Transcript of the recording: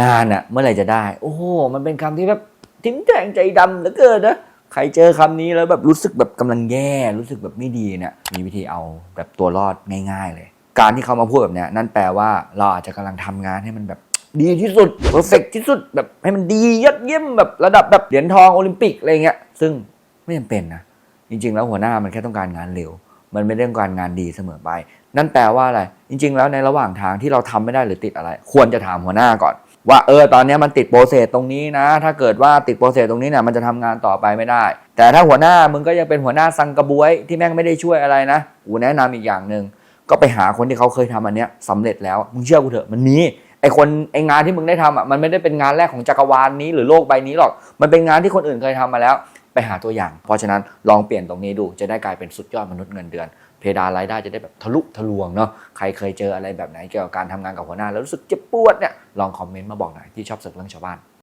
งานอะเมื่อไหร่จะได้ โอ้โหมันเป็นคำที่แบบทิ้งแทงใจดำเหลือเกินนะใครเจอคำนี้แล้วแบบรู้สึกแบบกำลังแย่รู้สึกแบบไม่ดีเนี่ยมีวิธีเอาแบบตัวรอดง่าย ๆ เลย การที่เขามาพูดแบบเนี้ยนั่นแปลว่าเราอาจจะกำลังทำงานให้มันแบบดีที่สุดเพอร์เฟกที่สุดแบบให้มันดียอดเยี่ยมแบบระดับแบบเหรียญทองโอลิมปิกอะไรเงี้ยซึ่งไม่จำเป็นนะจริง ๆ แล้วหัวหน้ามันแค่ต้องการงานเร็ว มันไม่ได้ต้องการงานดีเสมอไป นั่นแปลว่าอะไร จริง ๆ แล้วในระหว่างทางที่เราทำไม่ได้หรือติดอะไร ควรจะถามหัวหน้าก่อน ว่าเออตอนนี้มันติดโปรเซสตรงนี้นะ ถ้าเกิดว่าติดโปรเซสตรงนี้เนี่ยมันจะทำงานต่อไปไม่ได้ แต่ถ้าหัวหน้ามึงก็ยังเป็นหัวหน้าสังกระบวยที่แม่งไม่ได้ช่วยอะไรนะกูแนะนำอีกอย่างหนึ่งก็ไปหาคนที่เขาเคยทำอันเนี้ยสำเร็จแล้วมึงเชื่อกูเถอะมันมีไอคนไองานที่มึงได้ทำอะมันไม่ได้เป็นงานแรกของจักรวาลนี้หรือโลกใบนี้หรอก มันเป็นงานที่คนอื่นเคยทำมาแล้ว ไปหาตัวอย่าง เพราะฉะนั้นลองเปลี่ยนตรงนี้ดูจะได้กลายเป็นสุดยอดมนุษย์เงินเดือน เพดานรายได้จะได้แบบทะลุทะลวงเนาะใครเคยเจออะไรแบบไหนเกี่ยวกับการทำงานกับหัวหน้า แล้วรู้สึกเจ็บปวดเนี่ยลองคอมเมนต์มาบอกหน่อยที่ชอบสึกเรื่องชาวบ้าน